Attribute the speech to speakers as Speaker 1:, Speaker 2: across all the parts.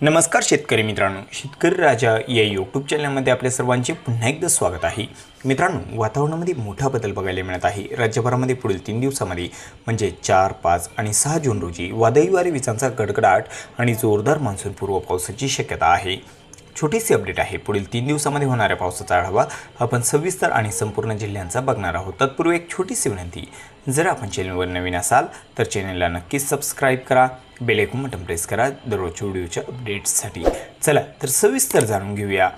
Speaker 1: नमस्कार शेतकरी मित्रांनो. शेतकरी राजा या यूट्यूब चॅनलमध्ये आपल्या सर्वांचे पुन्हा एकदा स्वागत आहे. मित्रांनो वातावरणामध्ये मोठा बदल बघायला मिळत आहे. राज्यभरामध्ये पुढील तीन दिवसामध्ये म्हणजे चार पाच आणि सहा जून रोजी वादळी वारे विजांचा गडगडाट आणि जोरदार मान्सूनपूर्व पावसाची शक्यता आहे. छोटीशी अपडेट आहे. पुढील तीन दिवसामध्ये होणाऱ्या पावसाचा आढावा आपण सविस्तर आणि संपूर्ण जिल्ह्यांचा बघणार आहोत. तत्पूर्वी एक छोटीशी विनंती. जर आपण चॅनलवर नवीन असाल तर चॅनलला नक्कीच सबस्क्राईब करा. बेल बटन प्रेस करा. दररोजच्या व्हिडिओच्या अपडेट्ससाठी चला तर सविस्तर जाणून घेऊया.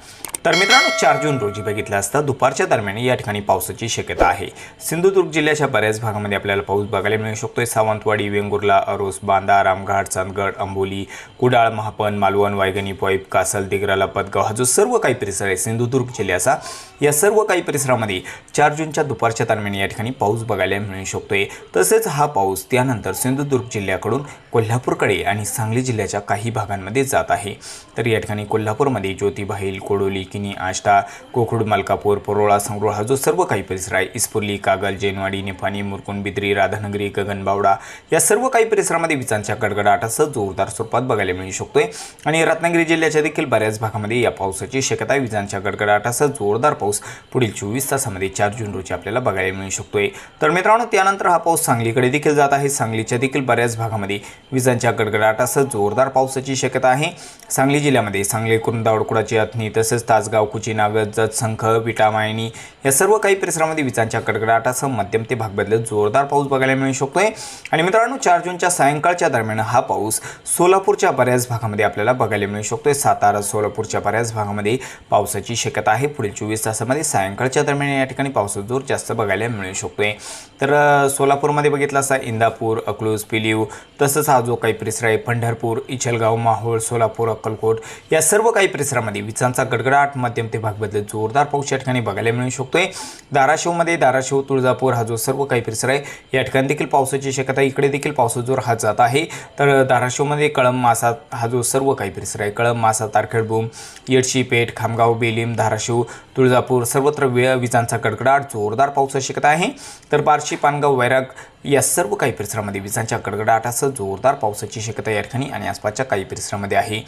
Speaker 1: तर मित्रांनो चार जून रोजी बघितलं असता दुपारच्या दरम्यान या ठिकाणी पावसाची शक्यता आहे. सिंधुदुर्ग जिल्ह्याच्या बऱ्याच भागामध्ये आपल्याला पाऊस बघायला मिळू शकतोय. सावंतवाडी वेंगुर्ला अरोस बांदा रामघाट चांदगड अंबोली कुडाळ महापन मालवण वायगणी पॉईप कासल दिग्राला पदगाव हा जो सर्व काही परिसर आहे सिंधुदुर्ग जिल्ह्याचा या सर्व काही परिसरामध्ये चार जूनच्या दुपारच्या दरम्यान या ठिकाणी पाऊस बघायला मिळू शकतोय. तसेच हा पाऊस त्यानंतर सिंधुदुर्ग जिल्ह्याकडून कोल्हापूरकडे आणि सांगली जिल्ह्याच्या काही भागांमध्ये जात आहे. तर या ठिकाणी कोल्हापूरमध्ये ज्योतिबाईल कोडोली किनी आष्टा कोखुड मलकापूर परोळा संग्रोळ हा जो सर्व काही परिसर आहे. इस्पुर्ली कागल जैनवाडी निफाणी मुरकुंड बिद्री राधानगरी गगनबावडा या सर्व काही परिसरामध्ये विजांच्या गडगडाटासह जोरदार स्वरूपात बघायला मिळू शकतोय. आणि रत्नागिरी जिल्ह्याच्या देखील बऱ्याच भागामध्ये या पावसाची शक्यता आहे. विजांच्या गडगडाटासह जोरदार पाऊस पुढील चोवीस तासामध्ये चार जून रोजी आपल्याला बघायला मिळू शकतोय. तर मित्रांनो त्यानंतर हा पाऊस सांगलीकडे देखील जात आहे. सांगलीच्या देखील बऱ्याच भागामध्ये विजांच्या गडगडाटासह जोरदार पावसाची शक्यता आहे. सांगली जिल्ह्यामध्ये सांगली कुरुंदावडकुडाची अथनी तसेच तासगाव कुची नागद जत संख विटामायनी या सर्व काही परिसरामध्ये विजांच्या कडकडाटासह मध्यम ते भाग बदलत जोरदार पाऊस बघायला मिळू शकतोय. आणि मित्रांनो चार जूनच्या सायंकाळच्या दरम्यान हा पाऊस सोलापूरच्या बऱ्याच भागामध्ये आपल्याला बघायला मिळू शकतोय. सातारा सोलापूरच्या बऱ्याच भागामध्ये पावसाची शक्यता आहे. पुढील चोवीस तासामध्ये सायंकाळच्या दरम्यान या ठिकाणी पावसाचा जोर जास्त बघायला मिळू शकतोय. तर सोलापूरमध्ये बघितलं असता इंदापूर अकलूज पिलीव तसंच हा जो काही परिसर आहे पंढरपूर इचलगाव माहोळ सोलापूर अक्कलकोट या सर्व काही परिसरामध्ये विजांचा गडगडाट मध्यम ते भाग बदलत जोरदार पाऊस या ठिकाणी बघायला मिळू शकतोय. धाराशिवमध्ये धाराशिव तुळजापूर हा जो सर्व काही परिसर आहे या ठिकाणी देखील पावसाची शक्यता इकडे देखील पावसाचा जोर हा जात आहे. तर धाराशिवमध्ये कळंब मासा हा जो सर्व काही परिसर आहे कळंब मासा तारखेडबूम येडशी पेठ खामगाव बेलीम धाराशिव तुळजापूर सर्वत्र वेळ विजांचा कडकडाट जोरदार पावसाची शक्यता आहे. तर बार्शी पानगाव वैराग या सर्व काही परिसरामध्ये विजांच्या कडकडाटासह जोरदार पावसाची शक्यता या ठिकाणी आणि आसपासच्या काही परिसरामध्ये आहे.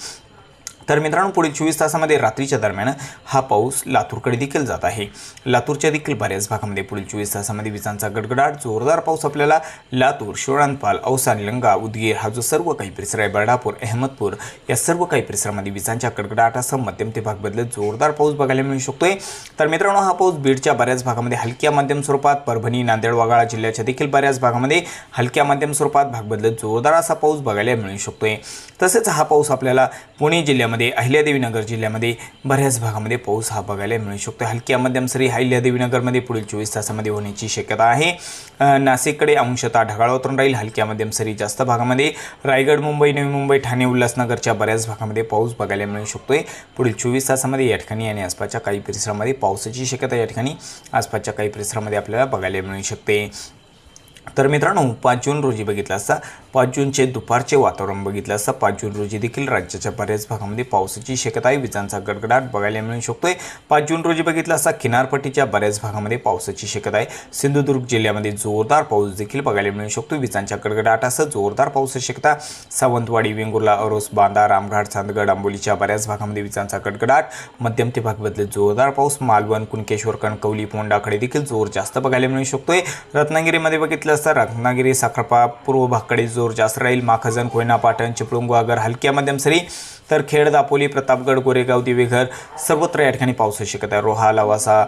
Speaker 1: तर मित्रांनो पुढील चोवीस तासामध्ये रात्रीच्या दरम्यान हा पाऊस लातूरकडे देखील जात आहे. लातूरच्या देखील बऱ्याच भागामध्ये पुढील चोवीस तासामध्ये विजांचा गडगडाट जोरदार पाऊस आपल्याला लातूर शिवळांपाल औसा निलंगा उदगीर हा जो सर्व काही परिसर आहे बर्डापूर अहमदपूर या सर्व काही परिसरामध्ये विजांच्या गडगडाटासह मध्यम ते भाग बदलत जोरदार पाऊस बघायला मिळू शकतोय. तर मित्रांनो हा पाऊस बीडच्या बऱ्याच भागामध्ये हलक्या मध्यम स्वरूपात परभणी नांदेड वगाळा जिल्ह्याच्या देखील बऱ्याच भागामध्ये हलक्या मध्यम स्वरूपात भाग बदलत जोरदार असा पाऊस बघायला मिळू शकतोय. तसेच हा पाऊस आपल्याला पुणे जिल्ह्यामध्ये अहिल्यादेवीनगर जिल्ह्यामध्ये बऱ्याच भागामध्ये पाऊस हा बघायला मिळू शकतो. हलक्या मध्यम सरी अहिल्यादेवीनगरमध्ये पुढील चोवीस तासामध्ये होण्याची शक्यता आहे. नाशिककडे अंशतः ढगाळ वातावरण राहील. हलक्या मध्यम सरी जास्त भागामध्ये रायगड मुंबई नवी मुंबई ठाणे उल्हासनगरच्या बऱ्याच भागामध्ये पाऊस बघायला मिळू शकतोय. पुढील चोवीस तासामध्ये या ठिकाणी आणि आसपासच्या काही परिसरामध्ये पावसाची शक्यता या ठिकाणी आसपासच्या काही परिसरामध्ये आपल्याला बघायला मिळू शकते. तर मित्रांनो पाच जून रोजी बघितलं असता पाच जूनचे दुपारचे वातावरण बघितलं असता पाच जून रोजी देखील राज्याच्या बऱ्याच भागामध्ये पावसाची शक्यता आहे. विजांचा गडगडाट बघायला मिळू शकतोय. पाच जून रोजी बघितलं असता किनारपट्टीच्या बऱ्याच भागामध्ये पावसाची शक्यता आहे. सिंधुदुर्ग जिल्ह्यामध्ये जोरदार पाऊस देखील बघायला मिळू शकतो विजांच्या गडगडाटासह जोरदार पावसाची शक्यता सावंतवाडी वेंगुर्ला अरोस बांदा रामघाट चांदगड आंबोलीच्या बऱ्याच भागामध्ये विजांचा गडगडाट. मध्यम ते भाग जोरदार पाऊस. मालवण कुणकेश्वर कणकवली पोंडाकडे देखील जोर जास्त बघायला मिळू शकतोय. रत्नागिरीमध्ये बघितलं असता रत्नागिरी साखरपा पूर्व भागकडे जोर जास्त राहील माखजन कोयना पाटण चिपळूण गुहागर हलक्या मध्यम सरी तर खेड दापोली प्रतापगड गोरेगाव दिवेघर सर्वत्र या ठिकाणी पावसाची शक्यता आहे. रोहा लवासा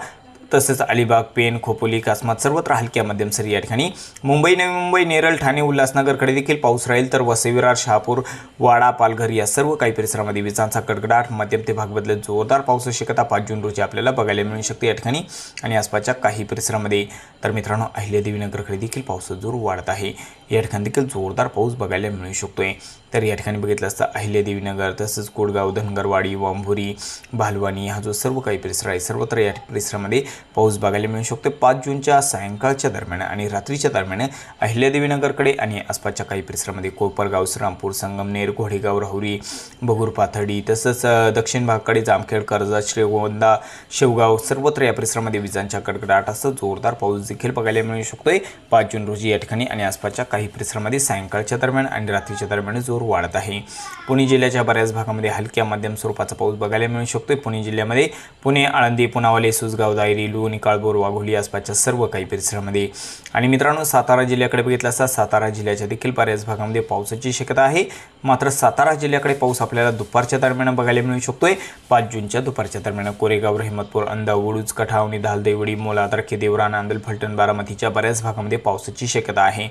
Speaker 1: तसेच अलिबाग पेन खोपोली कासमात सर्वत्र हलक्या मध्यम सरी या ठिकाणी. मुंबई नवी मुंबई नेरळ ठाणे उल्हासनगरकडे देखील पाऊस राहील. तर वसई विरार शहापूर वाडा पालघर या सर्व काही परिसरामध्ये विजांचा कडकडाट मध्यम ते भाग बदलत जोरदार पावसाची शक्यता पाच जून रोजी आपल्याला बघायला मिळू शकते या ठिकाणी. आणि आसपासच्या काही परिसरामध्ये तर मित्रांनो अहिल्यादेवीनगरकडे देखील पावसाचा जोर वाढत आहे. या ठिकाणी देखील जोरदार पाऊस बघायला मिळू शकतोय. तर या ठिकाणी बघितलं असता अहिल्यादेवीनगर तसंच कोडगाव धनगरवाडी वांभुरी भालवानी हा जो सर्व काही परिसर आहे सर्वत्र या परिसरामध्ये पाऊस बघायला मिळू शकतो पाच जूनच्या सायंकाळच्या दरम्यान आणि रात्रीच्या दरम्यान अहिल्यादेवीनगरकडे आणि आसपासच्या काही परिसरामध्ये कोपरगाव श्रीरामपूर संगमनेर घोडेगाव राहुरी बगूर पाथडी तसंच दक्षिण भागकडे जामखेड कर्जत श्रीगोंदा शेवगाव सर्वत्र या परिसरामध्ये विजांच्या कडकडाट असं जोरदार पाऊस देखील बघायला मिळू शकतोय. पाच जून रोजी या ठिकाणी आणि आसपासच्या काही परिसरामध्ये सायंकाळच्या दरम्यान आणि रात्रीच्या दरम्यान जोर वाढत आहे. पुणे जिल्ह्याच्या बऱ्याच भागामध्ये हलक्या मध्यम स्वरूपाचा पाऊस बघायला मिळू शकतोय. पुणे जिल्ह्यामध्ये पुणे आळंदी पुनावले सुसगाव दायरी लोणी काळभोर वाघोली आसपासच्या सर्व काही परिसरामध्ये. आणि मित्रांनो सातारा जिल्ह्याकडे बघितलं असता सातारा जिल्ह्याच्या देखील बऱ्याच भागामध्ये पावसाची शक्यता आहे. मात्र सातारा जिल्ह्याकडे पाऊस आपल्याला दुपारच्या दरम्यान बघायला मिळू शकतोय. पाच जूनच्या दुपारच्या दरम्यान कोरेगाव रहिमतपूर अंदा वडूज कठावणी धालदेवडी मोला देवरा नांदल फलटण बारामतीच्या बऱ्याच भागामध्ये पावसाची शक्यता आहे.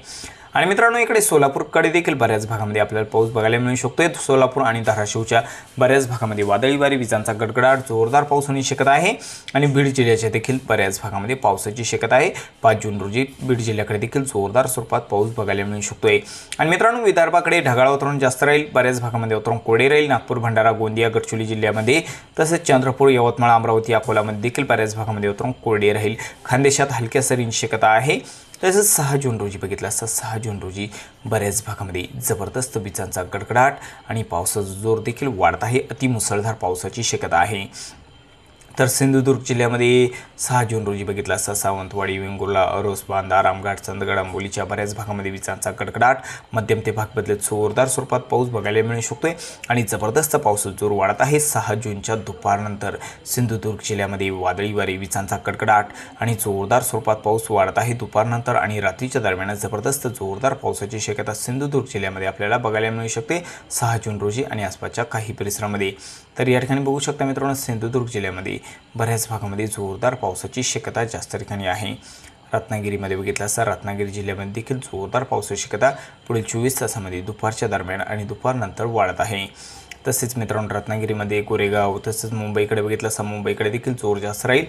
Speaker 1: आणि मित्रांनो इकडे सोलापूरकडे देखील बऱ्याच भागामध्ये आपल्याला पाऊस बघायला मिळू शकतोय. सोलापूर आणि धाराशिवच्या बऱ्याच भागामध्ये वादळी वारी विजांचा गडगडाट जोरदार पाऊस होण्याची शक्यता आहे. आणि बीड जिल्ह्याच्या देखील बऱ्याच भागामध्ये पावसाची शक्यता आहे. पाच जून रोजी बीड जिल्ह्याकडे देखील जोरदार स्वरूपात पाऊस बघायला मिळू शकतोय. आणि मित्रांनो विदर्भाकडे ढगाळ वातावरण जास्त राहील. बऱ्याच भागामध्ये वातावरण कोडे राहील. नागपूर भंडारा गोंदिया गडचिरोली जिल्ह्यामध्ये तसेच चंद्रपूर यवतमाळ अमरावती अकोलामध्ये देखील बऱ्याच भागामध्ये वातावरण कोरडे राहील. खानदेशात हलक्या सरींची शक्यता आहे. तसंच सहा जून रोजी बघितलं असता. सहा जून रोजी बऱ्याच भागामध्ये जबरदस्त विजांचा गडगडाट आणि पावसाचा जोर देखील वाढत आहे. अतिमुसळधार पावसाची शक्यता आहे. तर सिंधुदुर्ग जिल्ह्यामध्ये सहा जून रोजी बघितला असता सावंतवाडी वेंगुर्ला अरोस बांदा रामघाट चंदगड आंबोलीच्या बऱ्याच भागामध्ये विजांचा कडकडाट. मध्यम ते भाग बदलत जोरदार स्वरूपात पाऊस बघायला मिळू शकतोय आणि जबरदस्त पाऊस जोर वाढत आहे. सहा जूनच्या दुपारनंतर सिंधुदुर्ग जिल्ह्यामध्ये वादळी वारे विजांचा कडकडाट आणि जोरदार स्वरूपात पाऊस वाढत आहे. दुपारनंतर आणि रात्रीच्या दरम्यान जबरदस्त जोरदार पावसाची शक्यता सिंधुदुर्ग जिल्ह्यामध्ये आपल्याला बघायला मिळू शकते. सहा जून रोजी आणि आसपासच्या काही परिसरामध्ये. तर या ठिकाणी बघू शकता मित्रांनो सिंधुदुर्ग जिल्ह्यामध्ये बऱ्याच भागामध्ये जोरदार पावसाची शक्यता जास्त ठिकाणी आहे. रत्नागिरीमध्ये बघितलं असता रत्नागिरी जिल्ह्यामध्ये देखील जोरदार पावसाची शक्यता पुढील चोवीस तासामध्ये दुपारच्या दरम्यान आणि दुपारनंतर वाढत आहे. तसेच मित्रांनो रत्नागिरीमध्ये कोरेगाव तसेच मुंबईकडे बघितलं असता मुंबईकडे देखील जोर जास्त राहील.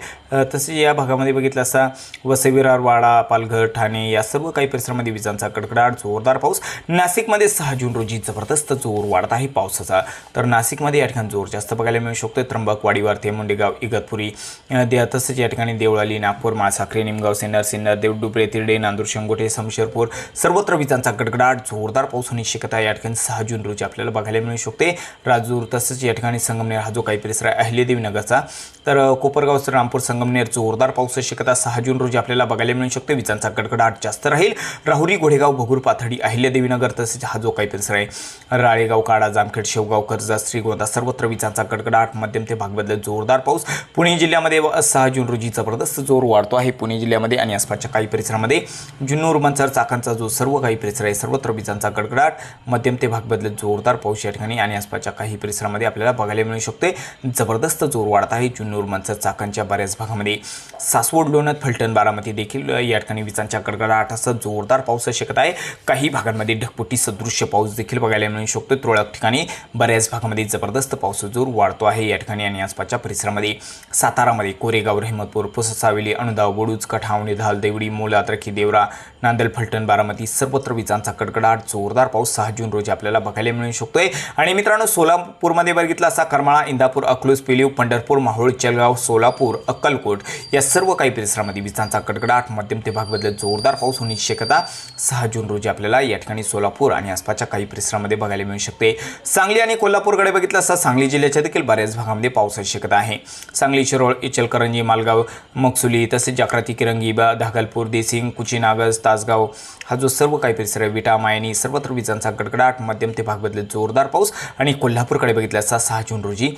Speaker 1: तसेच या भागामध्ये बघितलं असता वसविरारवाडा वाडा पालघर ठाणे या सर्व काही परिसरामध्ये विजांचा कडकडाट जोरदार पाऊस. नाशिकमध्ये सहा जून रोजी जबरदस्त जोर वाढत आहे पावसाचा. तर नाशिकमध्ये या ठिकाणी जोर जास्त बघायला मिळू शकतो त्र्यंबकवाडीवर ते मुंडेगाव इगतपुरी दे तसेच या ठिकाणी देवळाली नागपूर माळसाखरे निमगाव सिन्नर सिन्नर देवडुबळे तिरडे नांदूर शंगोटे समशेरपूर सर्वत्र विजांचा गडगडाट जोरदार पाऊस होण्याची शक्यता या ठिकाणी सहा जून रोजी आपल्याला बघायला मिळू शकते. राजूर तसंच या ठिकाणी संगमनेर हा जो काही परिसर आहे अहिल्यादेवी नगरचा तर कोपरगाव कोपरगाव रामपूर संगमनेर जोरदार पावसाची शक्यता सहा जून रोजी आपल्याला बघायला मिळू शकते. विजांचा गडगडाट जास्त राहील. राहुरी घोडेगाव भगूर पाथडी अहिल्यादेवी नगर तसेच हा जो काही परिसर आहे राळेगाव काडा जामखेड शेवगाव कर्जा श्रीगोंदा सर्वत्र विजांचा गडगडाट मध्यम ते भाग जोरदार पाऊस. पुणे जिल्ह्यामध्ये सहा जून रोजी जबरदस्त जोर वाढतो आहे पुणे जिल्ह्यामध्ये आणि आसपासच्या काही परिसरामध्ये. जुन्नूर मंचर चाकांचा जो सर्व काही परिसर आहे सर्वत्र विजांचा गडगडाट मध्यम ते भाग बदलत जोरदार पाऊस या ठिकाणी आणि आसपासच्या काही परिसरामध्ये आपल्याला बघायला मिळू शकते. जबरदस्त जोर वाढत आहे जुन्नूर मंच चाकणच्या बऱ्याच भागामध्ये. सासवड लोणत फलटण बारामती देखील या ठिकाणी विजांच्या गडगडाटासह जोरदार पाऊस शकत आहे. काही भागांमध्ये ढगपुटी सदृश्य पाऊस देखील बघायला मिळू शकतो. तुरळक ठिकाणी बऱ्याच भागामध्ये जबरदस्त पाऊस जोर वाढतो आहे या ठिकाणी आणि आसपासच्या परिसरामध्ये. सातारामध्ये कोरेगाव रहमतपूर पुससावेली अनुदाव बोडूज कठावणी धाल देवडी मोलात्रखी देवरा नांदल फलटण बारामती सर्वत्र विजांचा कडकडाट जोरदार पाऊस सहा जून रोजी आपल्याला बघायला मिळू शकतोय. आणि मित्रांनो सोलापूरमध्ये बघितला असा करमाळा इंदापूर अकलूज पिलीव पंढरपूर माहोळ जळगाव सोलापूर अक्कलकोट या सर्व काही परिसरामध्ये विजांचा कडकडाट मध्यम ते भाग बदलत जोरदार पाऊस होण्याची शक्यता सहा जून रोजी आपल्याला या ठिकाणी सोलापूर आणि आसपासच्या काही परिसरामध्ये बघायला मिळू शकते. सांगली आणि कोल्हापूरकडे बघितलं असता सांगली जिल्ह्याच्या देखील बऱ्याच भागामध्ये पावसाची शक्यता आहे. सांगली शिरोळ इचलकरंजी मालगाव मकसुली तसेच जागृती किरंगी बा धागलपूर देसिंग कुचीनागज तासगाव हा जो सर्व काही परिसर आहे विटा मायनी सर्वत्र विजांचा गडगडाट मध्यम ते भाग बदलत जोरदार पाऊस आणि कोल्हा कोल्हापूरकडे बघितलं असता सहा जून रोजी.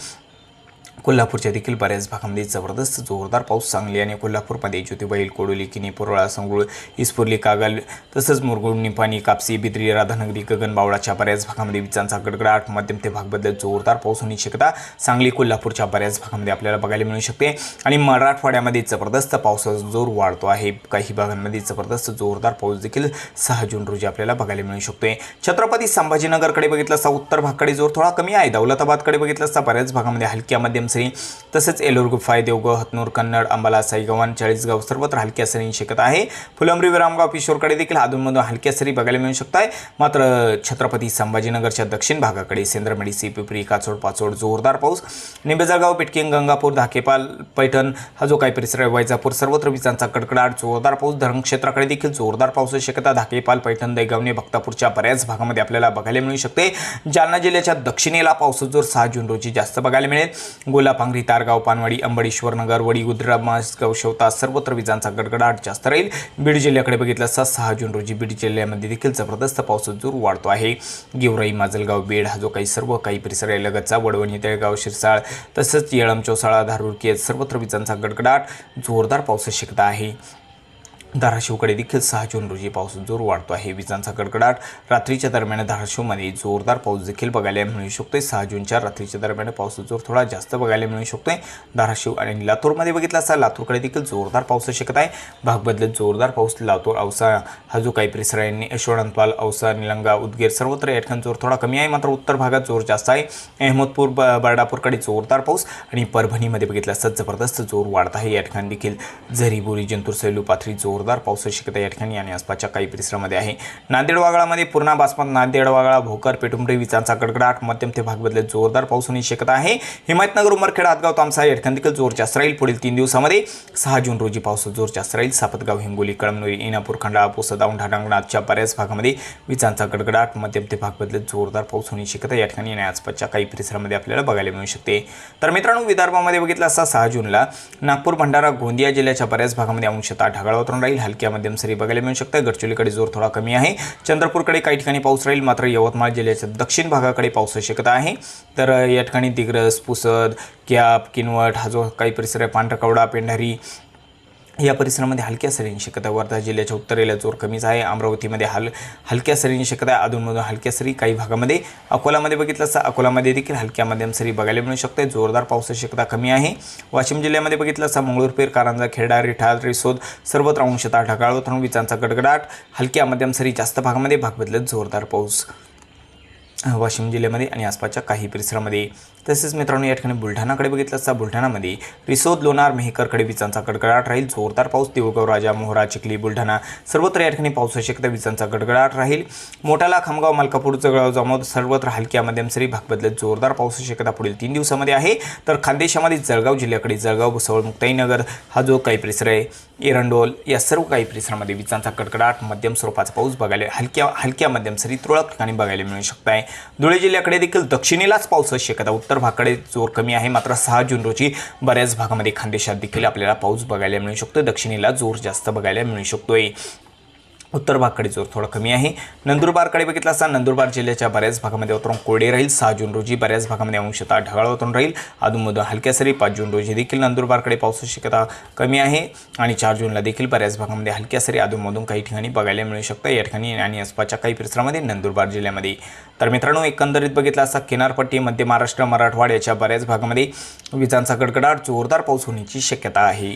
Speaker 1: कोल्हापूरच्या देखील बऱ्याच भागामध्ये जबरदस्त जोरदार पाऊस सांगली आणि कोल्हापूरमध्ये ज्योतिबाईल कोडोली किनी पुरोळा संगुळ इस्पुर्ली कागल तसंच मुरगुड निपाणी कापसी बिद्री राधानगरी गगनबावळाच्या बऱ्याच भागामध्ये विजांचा गडगडाट मध्यम ते भागबद्दल जोरदार पाऊस होण्याची शक्यता सांगली कोल्हापूरच्या बऱ्याच भागामध्ये आपल्याला बघायला मिळू शकते. आणि मराठवाड्यामध्ये जबरदस्त पावसाचा जोर वाढतो आहे. काही भागांमध्ये जबरदस्त जोरदार पाऊस देखील सहा जून रोजी आपल्याला बघायला मिळू शकतोय. छत्रपती संभाजीनगरकडे बघितलं असता उत्तर भागकडे जोर थोडा कमी आहे. दौलताबादकडे बघितलं असता बऱ्याच भागामध्ये हलक्या मध्यम सरी तसेच एलोर गुफाय देवगाव हतनूर कन्नड अंबाला साईगव्हाण चाळीसगाव सर्वत्र हलक्या सरींची शक्यता आहे. फुलंब्री विरामगाव किशोरकडे देखील अधूनमधून हलक्या सरी बघायला मिळू शकत आहे. मात्र छत्रपती संभाजीनगरच्या दक्षिण भागाकडे सेंद्रमेडी सी पिपरी काचोड पाचोड जोरदार पाऊस. निंबेजळगाव पिटकिंग गंगापूर धाकेपाल पैठण हा जो काही परिसर आहे वैजापूर सर्वत्र विजांचा कडकडाट जोरदार पाऊस. धरण क्षेत्राकडे देखील जोरदार पावसाची शक्यता धाकेपाल पैठण दैगावने भक्तापूरच्या बऱ्याच भागामध्ये आपल्याला बघायला मिळू शकते. जालना जिल्ह्याच्या दक्षिणेला पावसाचा जोर सहा जून रोजी जास्त बघायला मिळेल. गोलापांगरी तारगाव पानवाडी अंबडेश्वर नगर वडी गुद्रा मासगाव शेवता सर्वत्र विजांचा गडगडाट जास्त राहील. बीड जिल्ह्याकडे बघितलं असता सहा जून रोजी बीड जिल्ह्यामध्ये देखील जबरदस्त पावसाचा जोर वाढतो आहे. गेवराई माजलगाव बीड हा जो काही सर्व काही परिसर आहे लगतचा वडवणी तळेगाव शिरसाळ तसंच येळम चौसाळा धारूर सर्वत्र विजांचा गडगडाट. जोरदार पावसाची शक्यता आहे. धाराशिवकडे देखील सहा जून रोजी पाऊस जोर वाढतो आहे. विजांचा गडगडाट रात्रीच्या दरम्यान धाराशिवमध्ये जोरदार पाऊस देखील बघायला मिळू शकतोय. सहा जूनच्या रात्रीच्या दरम्यान पाऊस जोर थोडा जास्त बघायला मिळू शकतोय. धाराशिव आणि लातूरमध्ये बघितला असता लातूरकडे देखील जोरदार पाऊस शकत आहे. भाग बदलत जोरदार पाऊस लातूर औसा हा जो काही परिसर आहे यशवंतपाल औसा निलंगा उदगीर सर्वत्र या ठिकाणी जोर थोडा कमी आहे. मात्र उत्तर भागात जोर जास्त आहे. अहमदपूर ब बर्डापूरकडे जोरदार पाऊस आणि परभणीमध्ये बघितलं असता जबरदस्त जोर वाढत आहे. या ठिकाणी देखील झरी बोरी जंतूर सैलू पाथरी जोरदार पाऊस शक्यता या ठिकाणी आणि आसपासच्या काही परिसरामध्ये आहे. नांदेड वागळामध्ये पूर्णा बासमत नांदेड वागळा भोकर पेटुंबरी विजांचा गडगडाट मध्यम ते भाग बदलत जोरदार पाऊस होण्याची शक्यता आहे. हिमायतनगर उमरखेड हातगाव तामसा या ठिकाणी देखील जोर जास्त राहील पुढील तीन दिवसामध्ये सहा जून रोजी पाऊस जोर जास्त राहील सापतगाव हिंगोली कळमनुरी इनापूर खंडाळा पुसद औंढा बऱ्याच भागामध्ये विजांचा गडगडाट मध्यम ते भाग बदलत जोरदार पाऊस होण्याची शक्यता या ठिकाणी आणि आसपासच्या काही परिसरामध्ये आपल्याला बघायला मिळू शकते. तर मित्रांनो विदर्भामध्ये बघितलं असता सहा जूनला नागपूर भंडारा गोंदिया जिल्ह्याच्या बऱ्याच भागामध्ये अंशता ढगाळ वातावरण राहील. हलक्या मध्यम सरी बघायला मिळू शकतं गडचिरोलीकडे जोर थोडा कमी आहे. चंद्रपूरकडे काही ठिकाणी पाऊस राहील. मात्र यवतमाळ जिल्ह्याच्या दक्षिण भागाकडे पाऊस शक्यता आहे. तर या ठिकाणी दिग्रस पुसद कॅप किनवट हा जो काही परिसर आहे पांढरकवडा पेंढारी या परिसरामध्ये हलक्या सरींची शक्यता वर्धा जिल्ह्याच्या उत्तरेला जोर कमीच आहे. अमरावतीमध्ये हल हलक्या सरींची शक्यता आहे अधूनमधून हलक्या सरी काही भागामध्ये अकोलामध्ये बघितलं असता अकोलामध्ये देखील हलक्या मध्यम सरी बघायला मिळू शकते. जोरदार पावसाची शक्यता कमी आहे. वाशिम जिल्ह्यामध्ये बघितलं असता मंगळूरपेर कारंजा खेडा रिठाल रिसोद सर्वत्र अंशता ढगाळ होतं विजांचा गडगडाट. हलक्या मध्यम सरी जास्त भागामध्ये भाग बदलत जोरदार पाऊस. वाशिम जिल्ह्यामध्ये आणि आसपासच्या काही परिसरामध्ये तसेच मित्रांनो या ठिकाणी बुलढाणाकडे बघितलं असता बुलढाणामध्ये रिसोद लोणार मेहकरकडे विजांचा गडगडाट राहील जोरदार पाऊस देऊळगाव राजा मोहरा चिखली बुलढाणा सर्वत्र या ठिकाणी पाऊस शक्यता विजांचा गडगडाट राहील. मोठाला खामगाव मलकापूर जळगाव जामोद सर्वत्र हलक्या मध्यम सरी भाग बदलत जोरदार पाऊस शक्यता पुढील तीन दिवसामध्ये आहे. तर खानदेशामध्ये जळगाव जिल्ह्याकडे जळगाव भुसावळ मुक्ताईनगर हा जो काही परिसर आहे एरंडोल या सर्व काही परिसरामध्ये विजांचा कडकडाट मध्यम स्वरूपाचा पाऊस बघायला हलक्या हलक्या मध्यम सरी तुरळक ठिकाणी बघायला मिळू शकत आहे धुळे जिल्ह्याकडे देखील दक्षिणेलाच पाऊस शक्यता उत्तर भागाकडे जोर कमी आहे. मात्र सहा जून रोजी बऱ्याच भागामध्ये खानदेशात देखील आपल्याला पाऊस बघायला मिळू शकतो दक्षिणेला जोर जास्त बघायला मिळू शकतोय. उत्तर भागकडे जोर थोडा कमी आहे. नंदुरबारकडे बघितलं असता नंदुरबार जिल्ह्याच्या बऱ्याच भागामध्ये वातावरण कोरडे राहील. सहा जून रोजी बऱ्याच भागामध्ये अंशतः ढगाळ वातावरण राहील. अधूनमधून हलक्या सरी पाच जून रोजी देखील नंदुरबारकडे पावसाची शक्यता कमी आहे. आणि चार जूनला देखील बऱ्याच भागामध्ये हलक्या सरी अधूनमधून काही ठिकाणी बघायला मिळू शकतं. या ठिकाणी आणि आसपासच्या काही परिसरामध्ये नंदुरबार जिल्ह्यामध्ये. तर मित्रांनो एकंदरीत बघितलं असता किनारपट्टी मध्य महाराष्ट्र मराठवाड याच्या बऱ्याच भागामध्ये विजांचा गडगडाट जोरदार पाऊस होण्याची शक्यता आहे.